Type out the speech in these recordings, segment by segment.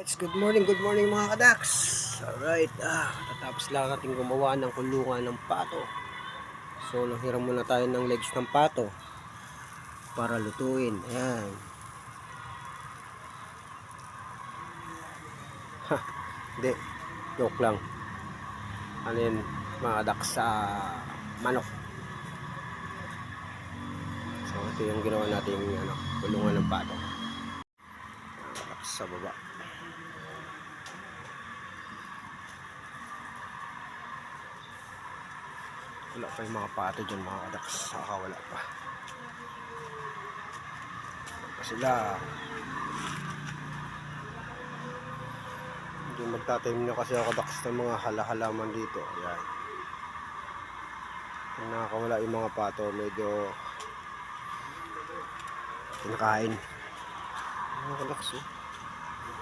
Guys, good morning, good morning mga kadaks. Alright, ah, tatapos lang natin gumawa ng kulungan ng pato. So, nanghiram muna tayo ng legs ng pato para lutuin. Ayan. Ha, hindi. Joke lang. Ano yun, mga kadaks sa manok. So, ito yung ginawa natin ano, kulungan ng pato. Sa baba. Wala pa yung mga pato dyan mga kadaks. Saka wala pa. Wala pa sila. Hindi magtatanim na kasi ako kadaks ng mga halahalaman dito. Ayan. Kung nakakawala yung mga pato, medyo kinakain. Mga kadaks oh.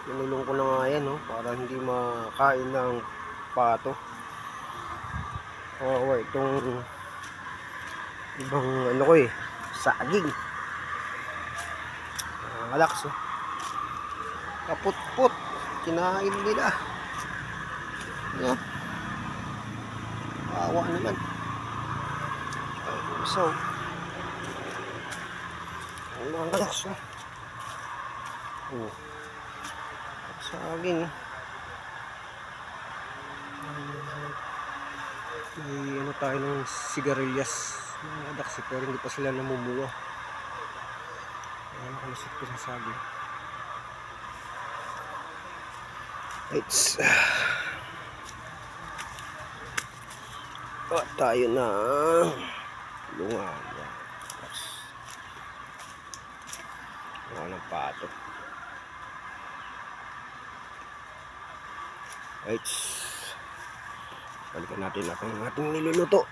Pinulong ko na nga yan oh, para hindi makain ng pato. Oh, itong ibang ano ko eh, saging. Ah, kalaks oh. Kaput-put. Kinain nila. No? Awa naman. So. Ang mga kalaks oh. Oh. Saging. May ano tayo ng sigarilyas mga daksi pero hindi pa sila namumuha. Ayan nakalusot ko sa sabi. It's Oh, tayo na. Yes. Lungan ng pato. It's Balikan natin natin ang ating niluluto.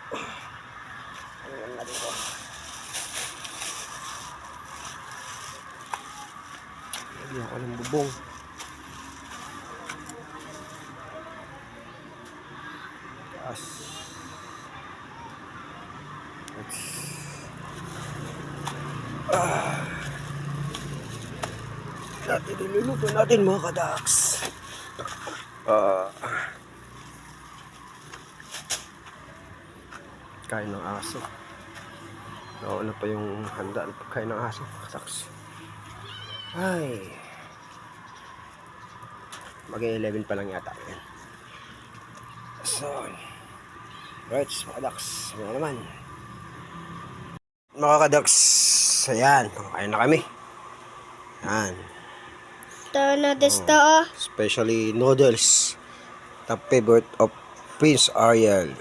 Ayan natin ito. Lagyan ako ng bubong. Taas. That's... Ah. Natin niluluto natin mga kadaks. Ah. Kain ng aso. Nauna pa yung handa ng pagkain ng aso. Saks. Ay. Maging 11 pa lang yata. Yan. So. Right, mga kadaks. Ano naman. Mga kadaks. Ayan. Kain na kami. Ayan. Ito na desto oh. Especially noodles. The favorite of Prince Ariel.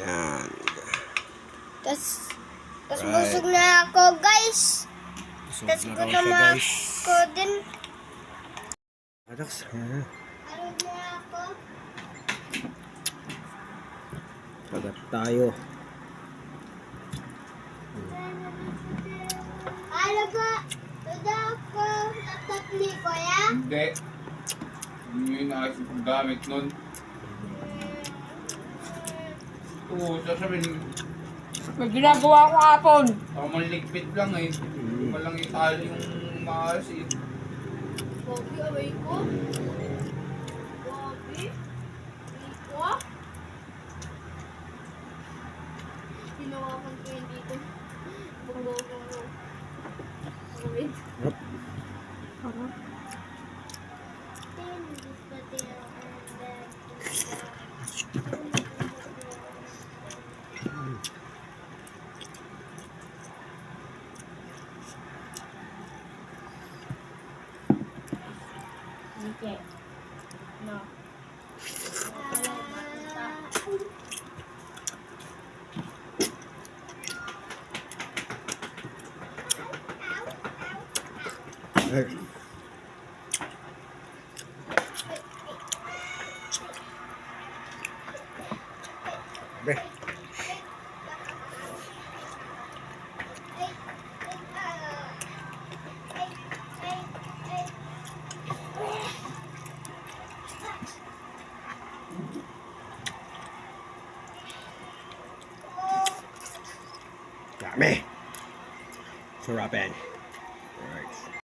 Yan. Tas, tas Right. busog na ako guys. So, Tas na raw gutom siya, na guys. ako din. Kadaks. Ha? Ano na ako? Kagat tayo. Ano ba? Tada ako. Laptop ni Kuya. Hindi. Hindi mo yung ayos yung paggamit nun. Oo, sasabihin, May ginagawa ko hapon. tamang ligpit lang eh. Walang itali yung maayos eh. Bobby, away ko. Okay. Okay. to Raben. Right.